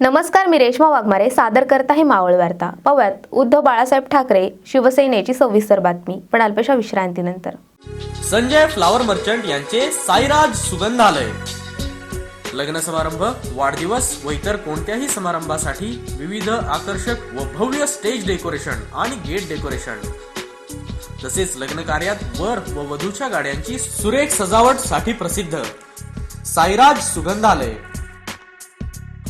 नमस्कार मी रेश्मा वाघमारे सादर करत आहे मावळ वार्ता. पवार उद्धव बाळासाहेब ठाकरे शिवसेनेची सविस्तर बातमी पण अल्पशा विश्रांतीनंतर. संजय फ्लावर मर्चंट यांचे साईराज सुगंधालय. लग्न समारंभ वाढदिवस व इतर कोणत्याही समारंभासाठी विविध आकर्षक व भव्य स्टेज डेकोरेशन आणि गेट डेकोरेशन. तसेच लग्न कार्यात वर व वधूच्या गाड्यांची सुरेख सजावटसाठी प्रसिद्ध साईराज सुगंधालय.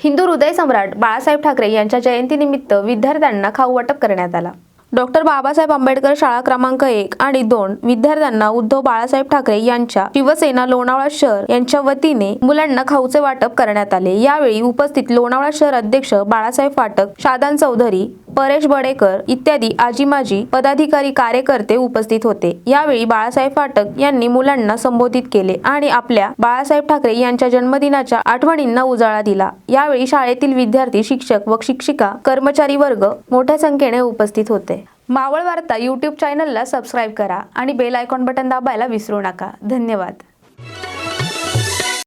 हिंदू हृदय सम्राट बाळासाहेब ठाकरे यांच्या जयंतीनिमित्त विद्यार्थ्यांना खाऊ वाटप करण्यात आला. डॉक्टर बाबासाहेब आंबेडकर शाळा क्रमांक एक आणि दोन विद्यार्थ्यांना उद्धव बाळासाहेब ठाकरे यांच्या शिवसेना लोणावळा शहर यांच्या वतीने मुलांना खाऊचे वाटप करण्यात आले. यावेळी उपस्थित लोणावळा शहर अध्यक्ष बाळासाहेब फाटक शादान चौधरी परेश बडेकर इत्यादी आजीमाजी पदाधिकारी कार्यकर्ते उपस्थित होते. यावेळी बाळासाहेब फाटक यांनी मुलांना संबोधित केले आणि आपल्या बाळासाहेब ठाकरे यांच्या जन्मदिनाच्या आठवणींना उजाळा दिला. यावेळी शाळेतील विद्यार्थी शिक्षक व शिक्षिका कर्मचारी वर्ग मोठ्या संख्येने उपस्थित होते. मावळ वार्ता यूट्यूब चॅनलला सबस्क्राईब करा आणि बेल आयकॉन बटन दाबायला विसरू नका. धन्यवाद.